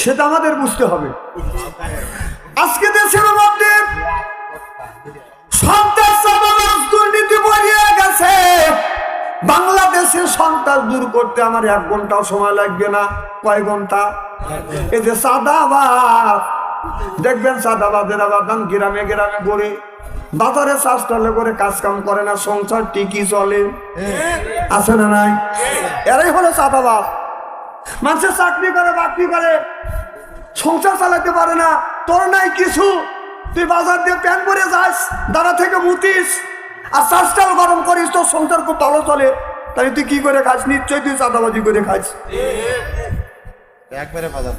সেটা আমাদের বুঝতে হবে। আজকে দেশের মধ্যে সন্ত্রাস দুর্নীতি বলিয়ে গেছে। বাংলাদেশে সন্ত্রাস দূর করতে আমার এক ঘন্টাও সময় লাগবে না। কয় ঘণ্টা? এই যে চাঁদাবাজ দেখবেন চাঁদাবাজের আবাদান গ্রামে গ্রামে করে। বাজারে চাষটালে করে কাজ কাম করে না, সংসার টিকি চলে। আছে না নাই? এরাই হলো চাঁদাবাজ মানুষের চাকরি করে বাকরি করে সংসার চালাতে পারে না। তোর নাই কিছু। তুই বাজার দিয়ে প্যান পরে যাস দাঁড়া থেকে মুতিস আর চাষটাও গরম করিস তোর সংসার খুব ভালো চলে। তাহলে তুই কি করে খাস? নিশ্চয়ই তুই চাঁদাবাজি করে খাস। একবারে বাজার।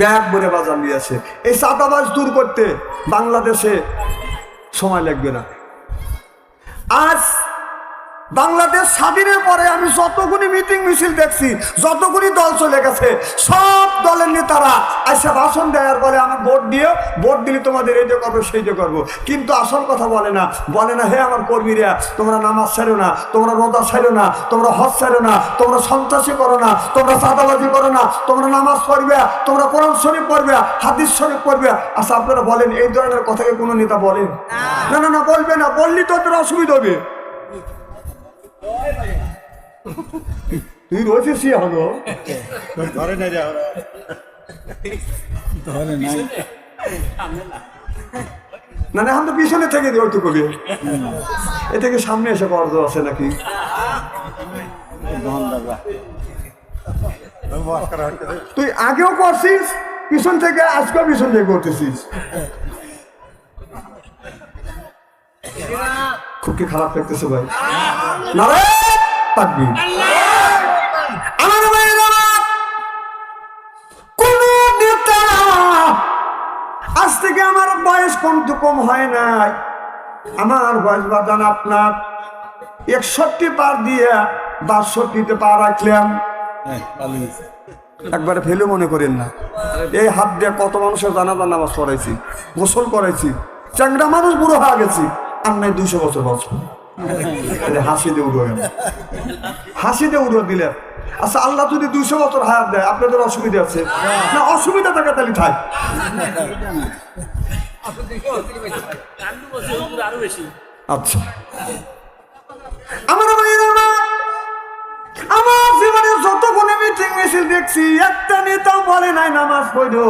ব্যাগ ভরে বাজার নিয়ে আসে। এই চাঁদাবাজ দূর করতে বাংলাদেশে সময় লাগবে না। আজ বাংলাদেশ স্বাধীনের পরে আমি যতগুলি মিটিং মিছিল দেখছি, যতগুলি দল চলে গেছে, সব দলের নেতারা এসে ভাষণ দেওয়ার পরে আমার ভোট দিয়ে ভোট দিলে তোমাদের এইটা করব, সেই যে করব। কিন্তু আসল কথা বলে না বলে না, হে আমার কর্মীরা, তোমরা নামাজ ছাড়ো না, তোমরা রোজা ছাড়ো না, তোমরা হজ ছাড়ো না, তোমরা সন্ত্রাসী করো না, তোমরা চাঁদাবাজি করো না, তোমরা নামাজ পড়বে, তোমরা কোরআন শরীফ পড়বে, হাদিস শরীফ পড়বে। আচ্ছা আপনারা বলেন, এই ধরনের কথাকে কোনো নেতা বলেন না না না, বলবে না বললি তো তোর অসুবিধা হবে। তুই রয়েছিস হলো ঘরে নেই রে আমরা। না না আমরা পিছনে থেকে দিই তো কবি এ থেকে সামনে এসে কর্জ আছে নাকি? তুই আগেও করছিস পিছন থেকে আজকেও পিছন থেকে করতেছিস। খুব কি খারাপ লাগতেছে ভাই। না রে আমার ভাইয়েরা, কোন নেতা আজ থেকে আমার বয়স কম কম হয় নাই। আমার বয়স বাদান আপনার একষট্টি পার দিয়ে বাষট্টিতে পা রাখলাম। একবারে ফেলে মনে করেন না। এই হাত দিয়ে কত মানুষের জানাজা নামাজ পড়াইছি গোসল করাইছি চ্যাংরা মানুষ বুড়ো হয়ে গেছি আর নাই দুইশো বছর বছর হাসি দিয়ে উড়ো হাসি দিয়ে উড়ো দিলে। আচ্ছা আল্লাহ যদি দুইশো বছর হায়াত দেয় আপনাদের অসুবিধা আছে? না অসুবিধা থাকে তাহলে বেশি আচ্ছা। আমার আমার, জীবনে যতগুলো মিটিং মিছিল দেখছি একটা নেতাও বলে নাই নামাজ পড়ো।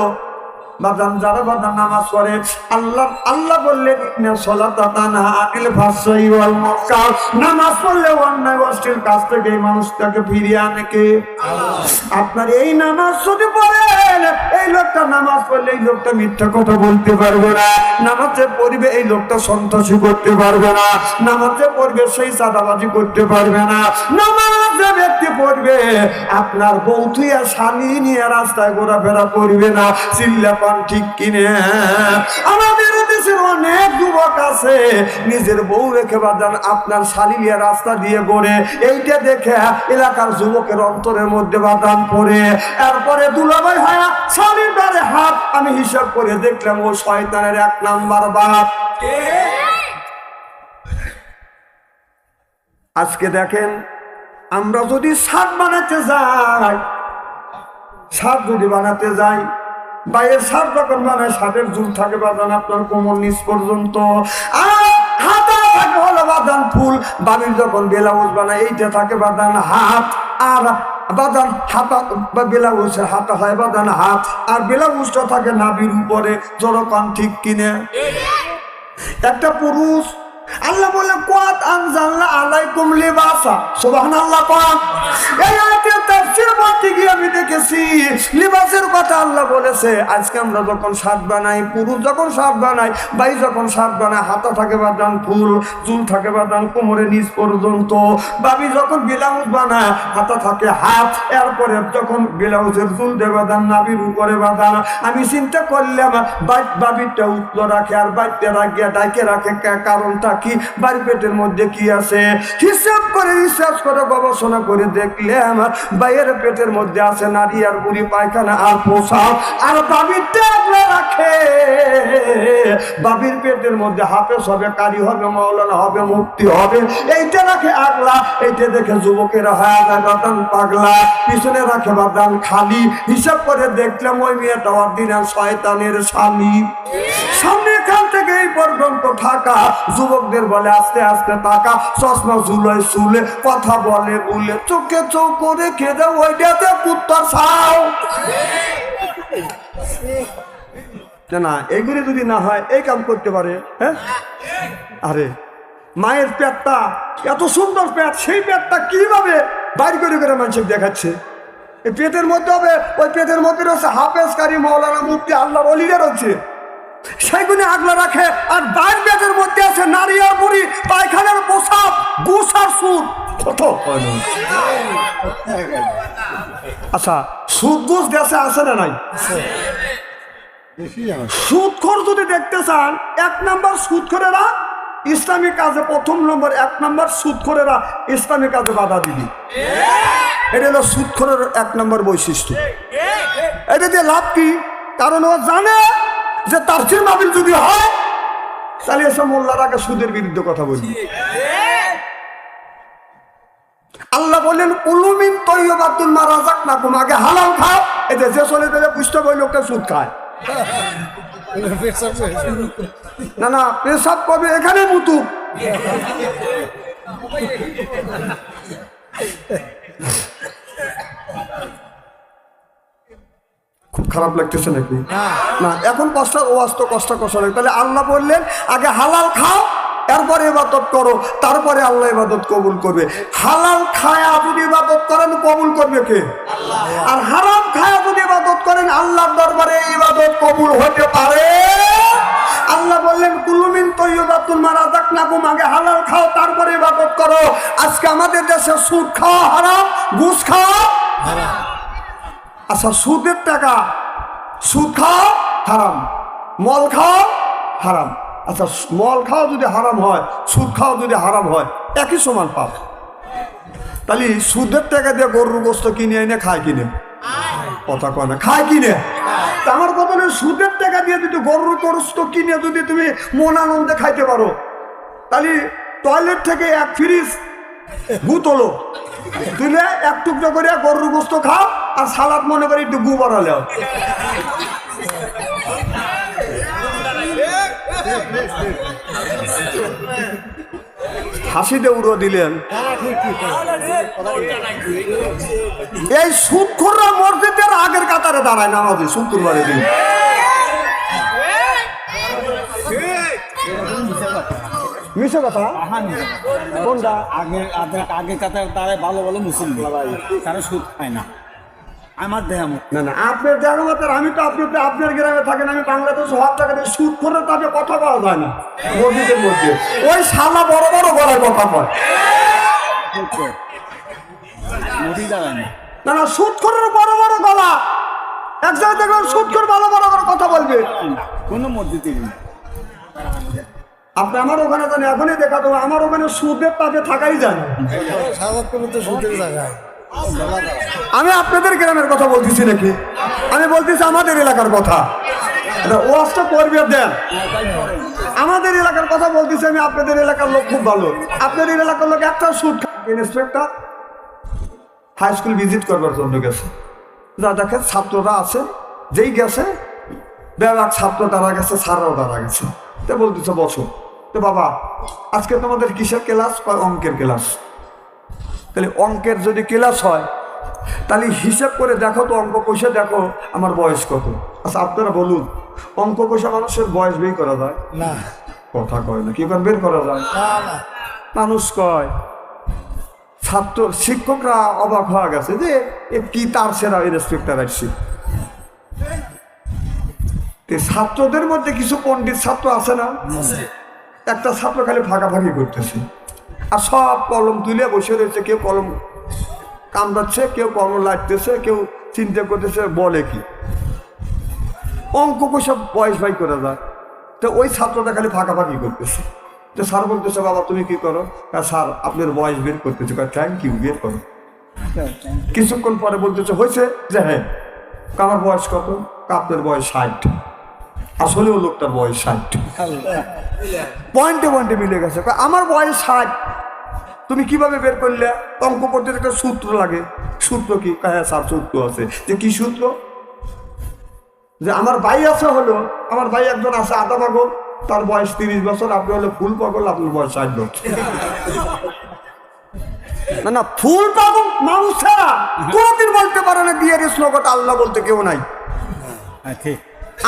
এই আপনার এই নামাজ যদি পড়েন এই লোকটা নামাজ পড়লে এই লোকটা মিথ্যা কথা বলতে পারবে না। নামাজে পড়বে, এই লোকটা সন্ত্রাসী করতে পারবে না। নামাজে পড়বে সেই চাঁদাবাজি করতে পারবে না। নামাজে ব্যক্তি পড়বে আপনার তুই স্বামী নিয়ে রাস্তায় ঘোরাফেরা করবে না চিল্লাপান ঠিক কিনে। আমাদের দেশের অনেক যুবক আছে নিজের বউ রেখে বাদান আপনার শালিলিয়া রাস্তা দিয়ে গড়ে এইটা দেখে এলাকার যুবকের অন্তরের মধ্যে বাদান পড়ে। এরপরে দুলাভাই হায়া শালির দ্বারে হাত আমি হিসাব করে দেখলাম ও শয়তানের এক নাম্বার বাপ। আজকে দেখেন আমরা যদি শাক বানাতে যাই শাক যদি বানাতে যাই বাইরের শাক যখন বানায় শাকের ঝুল থাকে বাদান আপনার কোমর নিচ পর্যন্ত। ফুল যখন বেলাউজ এইটা থাকে হাত। আর বা হয় হাত। আর বেলাউজটা থাকে ঠিক কিনে। একটা পুরুষ আল্লাহ বলে কোয়াত আলাইকুম লিবাসা। কোয়াত এই আয়াতে তাফসীর গিয়ে আমি দেখেছি, লিবাসের কথা আল্লাহ বলেছে, আজকে আমরা যখন শাক বানাই, পুরুষ যখন শাক বানাই ভাই যখন শাক বানায়, হাতা থাকে ফুল, চুল থাকে কোমরে নিচ পর্যন্ত। বাবি যখন ব্লাউজ বানায়, হাতা থাকে হাত, এরপরে যখন ব্লাউজের চুল দেবে বাদান নাবির উপরে বাদান আমি চিন্তা করলাম বাবিরটা উত্তর রাখে, আর বাইকটা রাখিয়া ডাকে রাখে কারণটা কি বাড়ি পেটের মধ্যে কি আছে? হিসাব করে রিসার্চ করে, গবেষণা করে দেখলাম বাইয়ের পেটের মধ্যে আছে নারী আর বুড়ি পায়খানা আর পোশাক আর বাবির রাখে। বাবির পেটের মধ্যে হাফেজ হবে, কারি হবে মাওলানা হবে মুক্তি হবে। এইটা রাখে আগলা, এইটা দেখে যুবকেরা হয়ে যায় বাদান পাগলা। পিছনে রাখে বাদান খালি। হিসাব করে দেখলাম ওই মেয়েটা অর্দিনাল শয়তানের স্বামী। সামনে এখান থেকে এই পর্যন্ত থাকা। যুবকদের বলে আস্তে আস্তে টাকা চশমা ঝুলোয় চুলে কথা বলে উলে। চোখে চোখ করে খেদে ওইটাতে পুত্তর সাও না, না এইগুলি যদি না হয় এই কাম করতে পারে হ্যাঁ? আরে মায়ের পেটটা এত সুন্দর পেট সেই পেটটা কীভাবে বাইর করে করে মানুষের দেখাচ্ছে? এই পেটের মধ্যে হবে ওই পেটের মধ্যে রয়েছে হাফেজকারী মৌলানা মুক্তি আল্লাহ বলিরে রয়েছে। সেইগুলি আগলে রাখে আর বাইর পেটের মধ্যে আছে নারী আর বুড়ি, পায়খানার পোশাক গুস আর সুদ আচ্ছা সুদ ঘুষ দেশে আছে না নাই? সুদখোর যদি দেখতে চান, এক নম্বর সুদখোরেরা ইসলামিক কাজে প্রথম নম্বর, এক নম্বর সুদখোরেরা ইসলামিক কাজে বাধা দিবি। এটা হলো সুদখোরের এক নম্বর বৈশিষ্ট্য। এটা দিয়ে লাভ কি? কারণ ও জানে যে তার মাবিল যদি হয় তাহলে এসব মোল্লার আগে সুদের বিরুদ্ধে কথা বলবি। আল্লাহ বললেন উলুমিন তৈবাতুল মা রাজাক না কুম আগে হালাল খাও এতে যে চলে দেবে পুষ্ট বই লোকটা সুদ খায়। না না পেশাব কবে? এখানে মুতু খারাপ লাগতেছে নাকি? না, এখন কষ্ট ও আসতো কষ্ট কষ্ট লাগে। তাহলে আল্লাহ বললেন, আগে হালাল খাও, এরপরে ইবাদত করো, তারপরে আল্লাহ ইবাদত কবুল করবে। হালাল খায়া যদি ইবাদত করেন, কবুল করবে কে? আর হারাম খায়া যদি ইবাদত করেন, আল্লাহর দরবারে ইবাদত কবুল হতে পারে। আল্লাহ বললেন কুলুমিন তৈবাতুল মারা যাক না গুম আগে হালাল খাও, তারপরে ইবাদত করো। আজকে আমাদের দেশে সুদ খাওয়া হারাম, ঘুষ খাওয়া আচ্ছা সুদের টাকা। সুদ খাও, হারাম। মল খাও, হারাম। আচ্ছা মল খাও যদি হারাম হয়, সুদ খাও যদি হারাম হয়, একই সমান পাপ তাহলে সুদের টাকা দিয়ে গরুর গোস্ত কিনে এনে খায় কিনে? কথা কয় না, খায় কিনে? আমার কথা হলো, সুদের টাকা দিয়ে যদি গরুর গোস্ত কিনে যদি তুমি মন আনন্দে খাইতে পারো, তাহলে টয়লেট থেকে এক ফ্রিজ গু তোলো তুলে এক টুকরো করে গরুর গোস্ত খাও আর সালাদ মনে করে একটু গু বাড়ালে হাসিতে উড়ো দিলেন। এই সুদখোররা মসজিদের আগের কাতারে দাঁড়ায় নামাজি শুক্রবারের দিন। মিশে কথা? কোনটা আগে আগে আগে কাতার তারা ভালো ভালো মুসলিম। তারা সুদ খায় না। আমার দেহ না না আপনার জায়গা মতো আমি তো আপনি আপনার গ্রামে থাকেন আমি বাংলাদেশ সব জায়গাতে সুদ করে তাকে কথা বলা যায় না। মসজিদের মধ্যে ওই শালা বড় বড় গলায় কথা দাঁড়ায় না। না সুদ করে বড় বড় গলা। এক জায়গায় দেখবেন সুদ করে ভালো বড় বড় কথা বলবে। কোনো মসজিদে নেই। আপনি আমার ওখানে জানি এখনই দেখা দেবো। আমার ওখানে সুদের তাপে থাকাই যায় সুদের জায়গায়। আমি আপনাদের গ্রামের কথা বলতেছি নাকি? আমি বলতেছি আমাদের এলাকার কথা। এটা ওয়াজটা করবে দেন। আমাদের এলাকার কথা বলতেছি আমি, আপনাদের এলাকার লোক খুব ভালো। আপনাদের এলাকার লোক একটা সুদ ইন্সপেক্টর হাই স্কুল ভিজিট করবার জন্য গেছে। যা দেখে ছাত্ররা আছে, যেই গেছে বেড়াক ছাত্র তারা গেছে, স্যাররাও তারা গেছে। তো বলতেছে বছর তো বাবা, আজকে তোমাদের কিসের ক্লাস কয় অঙ্কের ক্লাস তাহলে অঙ্কের যদি ক্লাস হয় তাহলে হিসেব করে দেখো তো অঙ্ক কষে দেখো আমার বয়স কত। আচ্ছা আপনারা বলুন অঙ্ক কষা মানুষের বয়স বের করা যায়? না। কথা কয় না কি করে বের করা যায়? মানুষ কয় ছাত্র শিক্ষকরা অবাক হয়ে গেছে যে এ কি তার সেরা ইন্সপেক্টর আসছে ছাত্রদের মধ্যে কিছু পণ্ডিত ছাত্র আছে না? একটা ছাত্র খালি ফাঁকাফাঁকি করতেছে। আর সব কলম তুলে বসে রয়েছে কেউ কলম কামড়াচ্ছে কেউ কলম লাগতেছে কেউ চিন্তা করতেছে বলে কি? অঙ্ক সব বয়স ভাই করে যায় তো ওই ছাত্রটা খালি ফাঁকাফাঁকি করতেছে। তো স্যার বলতেছে বাবা তুমি কি করো? "হ্যাঁ, স্যার আপনার বয়স বের করতেছে। থ্যাংক ইউ বের করো। কিছুক্ষণ পরে বলতেছে হয়েছে? যে হ্যাঁ। আমার বয়স কত? আপনার বয়স ষাট। আসলেও লোকটার বয়স ষাট। পয়েন্টে পয়েন্টে মিলে গেছে। আমার বয়স ষাট। তুমি কীভাবে বের করলে? অঙ্ক করতে একটা সূত্র লাগে। সূত্র কি? হ্যাঁ স্যার সূত্র আছে। যে কি সূত্র? যে আমার ভাই আছে হলো আমার ভাই একজন আছে আধা পাগল তার বয়স তিরিশ বছর আপনি হলো ফুল পাগল আপনার বয়স ষাট বছর। না না ফুল পাগল মানুষ ছাড়া কোনোদিন বলতে পারে না বিয়ের শ্লোকট আল্লাহ বলতে কেউ নাই। হ্যাঁ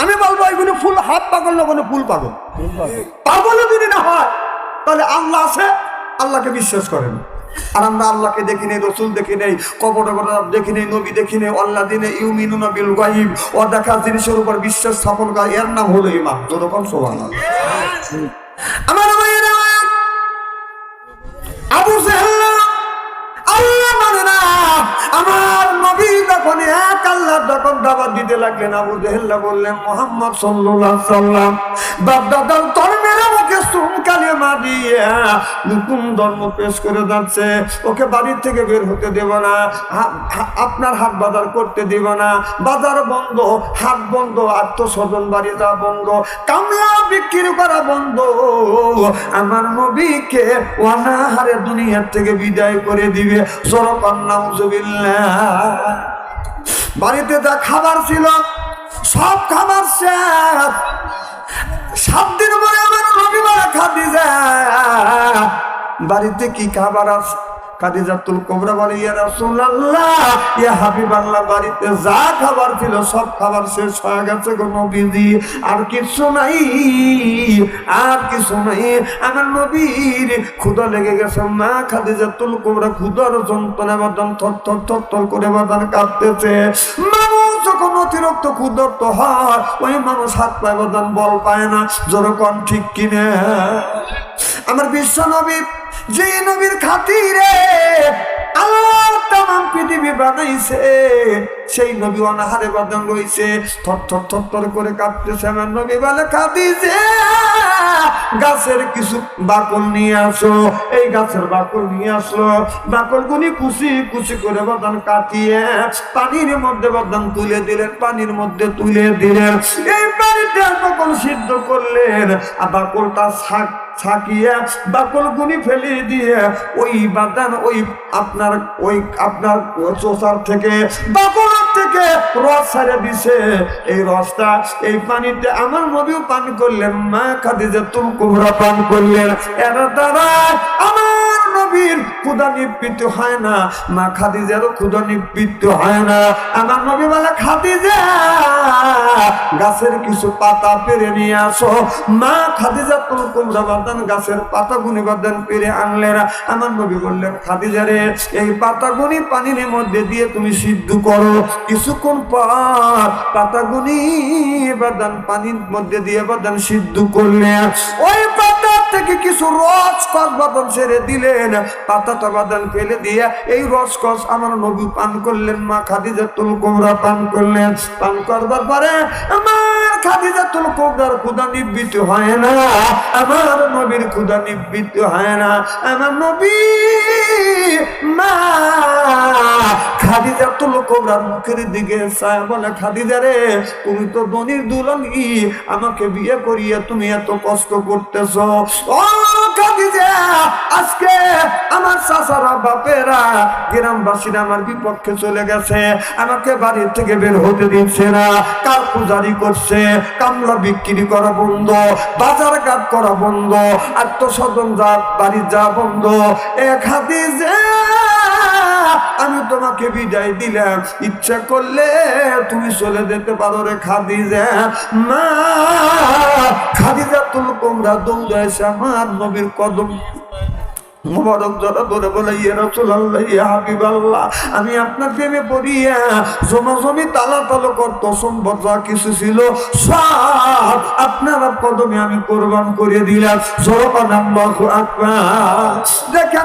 আমি বলব এগুলো ফুল হাত পাগল না কোনো ফুল পাগল। পাগলও যদি না হয় তাহলে আল্লাহ আছে আল্লাহকে বিশ্বাস করেন আর আমরা আল্লাহকে দেখি নেই, রসুল দেখি নেই, কবর দেখি নেই, নবী দেখি নেই আল্লাহ দিনে ইউমিনু নবিল গাইব ও দেখা জিনিসের উপর বিশ্বাস স্থাপন করা, এর নাম হলো ইমান যেরকম সোহান আমার না নবী যখন এক আল্লাহ দাবাত দিতে লাগলেন, আবু জেহেল্লা বললেন, মোহাম্মদ সাল্লাম বাপ নতুন ধর্ম পেশ করে যাচ্ছে। ওকে বাড়ির থেকে বের হতে দেব না। আপনার হাট বাজার করতে দেব না। বাজার বন্ধ, হাট বন্ধ, আত্মস্বজন বাড়ি যাওয়া বন্ধ, কামলা বিক্রি করা বন্ধ। আমার নবীকে অনাহারে দুনিয়ার থেকে বিদায় করে দিবে। সরকান্নাউজুবিল্লাহ বাড়িতে যা খাবার ছিল, সব খাবার সাত দিন পরে খাদিজা। বাড়িতে কি খাবার খাদিজাতুল কোবরা ইয়া বাড়িতে যা খাবার ছিল, সব খাবার শেষ হয়ে গেছে গো নবীজি। আর কিছু নাই, আর কিছু নাই। আমার নবীর ক্ষুধা লেগে গেছে, মা খাদিজাতুল কোবরা ক্ষুধার যন্ত্রণা বাদান থর থর থর থর করে বাদান কাঁপতেছে যখন হয়, ওই মানুষ হাত পায় বল পায় না যেরকম ঠিক কিনে। আমার বিশ্ব নবী যে নবীর খাতিরে আল্লাহ পৃথিবী বানাইছে, সেই নবী অনাহারে বাদান রয়েছে থর থর থর করে কাঁপতেছে আমার নবী বলে খাদিছে গাছের কিছু বাকল নিয়ে আসো। এই গাছের বাকল নিয়ে আসো। বাকল গুনি কুচি কুচি করে বাদান কাটিয়ে পানির মধ্যে বাদান তুলে দিলেন, পানির মধ্যে তুলে দিলেন। এই পানিতে বাকল সিদ্ধ করলেন, আর বাকলটা শাক ছাকিয়ে ফেলে দিয়ে ওই বাদান ওই আপনার ওই আপনার চোষার থেকে, বাকল থেকে রস ছাড়ে দিছে। এই রসটা, এই পানিতে আমার নবীও পান করলেন, মা খাদিজা তুমি কুমড়া পান করলেন। এরা দ্বারা নবীর ক্ষুদা নিবৃত্ত হয় না, মা খাদিজারও ক্ষুদা নিবৃত্ত হয় না। আমার নবী বলে, খাদিজা, গাছের কিছু পাতা পেরে নিয়ে আসো। মা খাদিজা তুল কুমড়া বাদান গাছের পাতা গুনি বাদান পেরে আনলেন আমার নবী বললেন খাদিজা রে, এই পাতা গুনি পানির মধ্যে দিয়ে তুমি সিদ্ধ করো। কিছুক্ষণ পর পাতা গুনি বাদান পানির মধ্যে দিয়ে বাদান সিদ্ধ করলে। ওই পাতা থেকে কিছু রস কস বাদন ছেড়ে দিলেন। পাতাটা বাদান ফেলে দিয়ে এই রস কস আমার নবী পান করলেন, মা খাদিজা তুল কোমরা পান করলেন। পান করবার পরে আমার খাদিজা তুল কুমড়ার ক্ষুদা হয় না, আমার নবীর ক্ষুদা হয় না, আমার নবী মা খাদিজা কোবরার মুখের দিকে বলে, খাদিজা রে, তুমি তো দনির দুলনি আমাকে বিয়ে করিয়ে তুমি এত কষ্ট করতেছ। ও খাদিজা, আজকে আমার চাচারা, বাপেরা, গ্রামবাসীরা আমার বিপক্ষে চলে গেছে, আমাকে বাড়ি থেকে বের হতে দিচ্ছে না, কার পূজারি করছে? কামলা বিক্রি করা বন্ধ, বাজার ঘাট করা বন্ধ, আত্মস্বজন যা বাড়ি যা বন্ধ। এক হাতে যে আমি তোমাকে বিদায় দিলাম, ইচ্ছা করলে তুমি চলে যেতে পারো রে খাদিজা। মা খাদিজা তুল তোমরা দৌড়াইছে আমার নবীর কদম। মোবারক জড়া ধরে বলে ইয়ে রসুল্লাহ ইয়া হাবিব আল্লাহ আমি আপনার প্রেমে পড়িয়া জমা জমি তালা তালো করত, সম্পদ যা কিছু ছিল সব আপনার কদমে আমি কোরবান করে দিলাম। জোরবান আল্লাহু আকবার। দেখে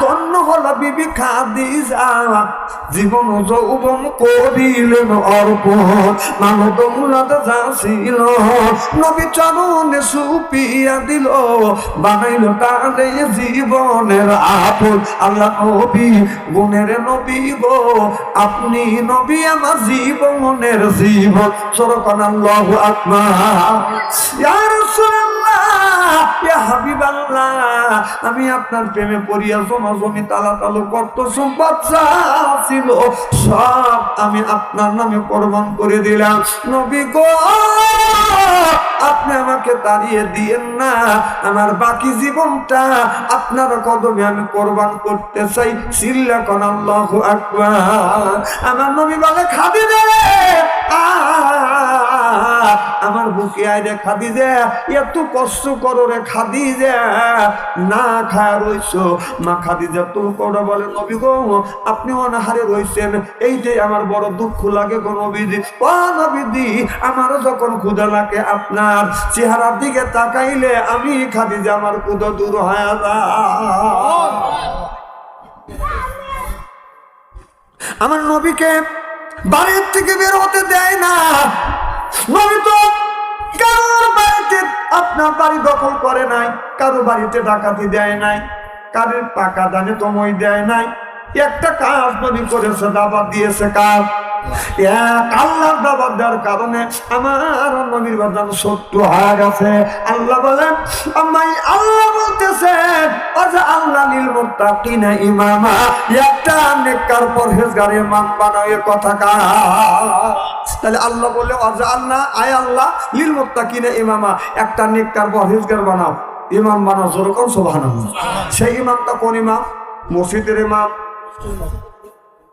ধন্য হলো জীবন যৌবন করিলেন অর্পণ মানব মুলাদ যা ছিল নবী চরণে সুপিয়া দিল বানাই ছিল তাহলে জীবনের আপন। আল্লাহ নবী, গুণের নবী গো, আপনি নবী আমার জীবনের জীবন। সরকান আল্লাহ রাসূলুল্লাহ আমি আপনার প্রেমে পড়িয়া জমা জমি তালা তালু কর্ত, সম্পদ ছিল সব আমি আপনার নামে কোরবান করে দিলাম। নবী গো, আপনি আমাকে তাড়িয়ে দিয়েন না, আমার বাকি জীবনটা আপনার কদমে আমি কোরবান করতে চাই। সিল্লা আমার নবী বলে খাদি দে আমার বুকে আয় রে খাদি দে এত কষ্ট করো রে খাদি দে না খায় রইছো। মা খাদি যে তুমি করে বলে, নবী গো, আপনি অনাহারে রইছেন। এই যে আমার বড় দুঃখ লাগে গো নবীজি। ও নবীজি, আমারও যখন ক্ষুদা লাগে আপনার চেহারার দিকে তাকাইলে আমি খাদি যে আমার ক্ষুদা দূর হয় আমার নবীকে বাড়ির থেকে বের হতে দেয় না। কারোর বাড়িতে আপনার বাড়ি দখল করে নাই, কারও বাড়িতে ডাকাতি দেয় নাই, কারের পাকা দানে তোমায় দেয় নাই। একটা কাজ নবী করেছে দাবা দিয়েছে কাজ আল্লাহ আল্লাহ ইমামা, একটা বলে আল্লাহ, আয় আল্লাহ ইমামা, একটা পরহেজগার বানাও, ইমাম বানাও যেরকম সুবহানাল্লাহ। সেই ইমামটা কোন ইমাম? মসজিদের ইমাম।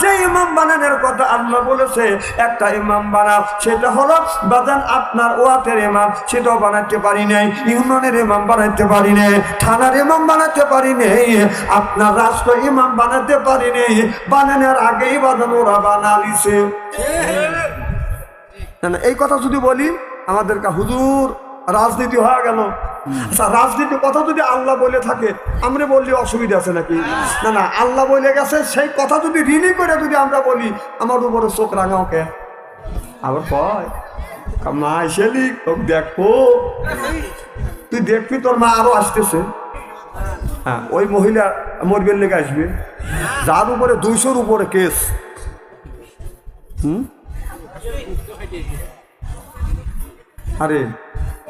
যে ইমাম বানানোর কথা আল্লাহ বলেছে একটা ইমাম বানাও। সেটা হলো বাজান আপনার ওয়াতের ইমাম সেটাও বানাতে পারি নাই ইউনিয়নের ইমাম বানাতে পারি নাই থানার ইমাম বানাতে পারি নাই আপনার রাষ্ট্র ইমাম বানাতে পারি নাই বানানোর আগেই বাজান ওরা বানালিছে। না, এই কথা যদি বলি আমাদেরকে হুজুর রাজনীতি হয়ে গেল। আচ্ছা রাজনীতি কথা যদি আল্লাহ বলে থাকে, আমরা বললে অসুবিধা আছে নাকি? না না, আল্লাহ বলে গেছে, সেই কথা যদি রিলি করে যদি আমরা বলি, আমার উপরে চোখ রাঙাও কে? আবার কয় মা এসেলি তোকে দেখো তুই দেখবি, তোর মা আরও আসতেছে। হ্যাঁ ওই মহিলা মরবের লেগে আসবে। যার উপরে দুইশোর উপরে কেস। হুম? আরে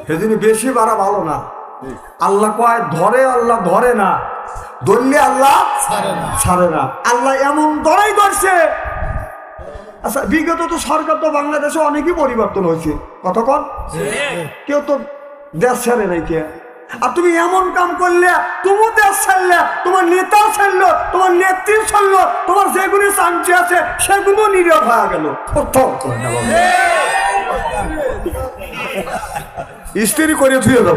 সেদিনই বেশি বাড়া ভালো না। আল্লাহ কয় ধরে আল্লাহ ধরে না। ধরলে আল্লাহ ছাড়ে না। আল্লাহ এমন ধরাই ধরছে। আচ্ছা বিগত তো সরকার তো বাংলাদেশে অনেকই পরিবর্তন হয়েছে। কতক্ষণ কেউ তো দেশ ছেড়ে নাই কে? আর তুমি এমন কাম করলে তুমি দেশ ছাড়লে তোমার নেতা ছাড়লো তোমার নেত্রী ছাড়লো তোমার যেগুলি চাঞ্চি আছে সেগুলো নিরব হয়ে গেল। করে। না। স্ত্রী করে থুয়ে দাও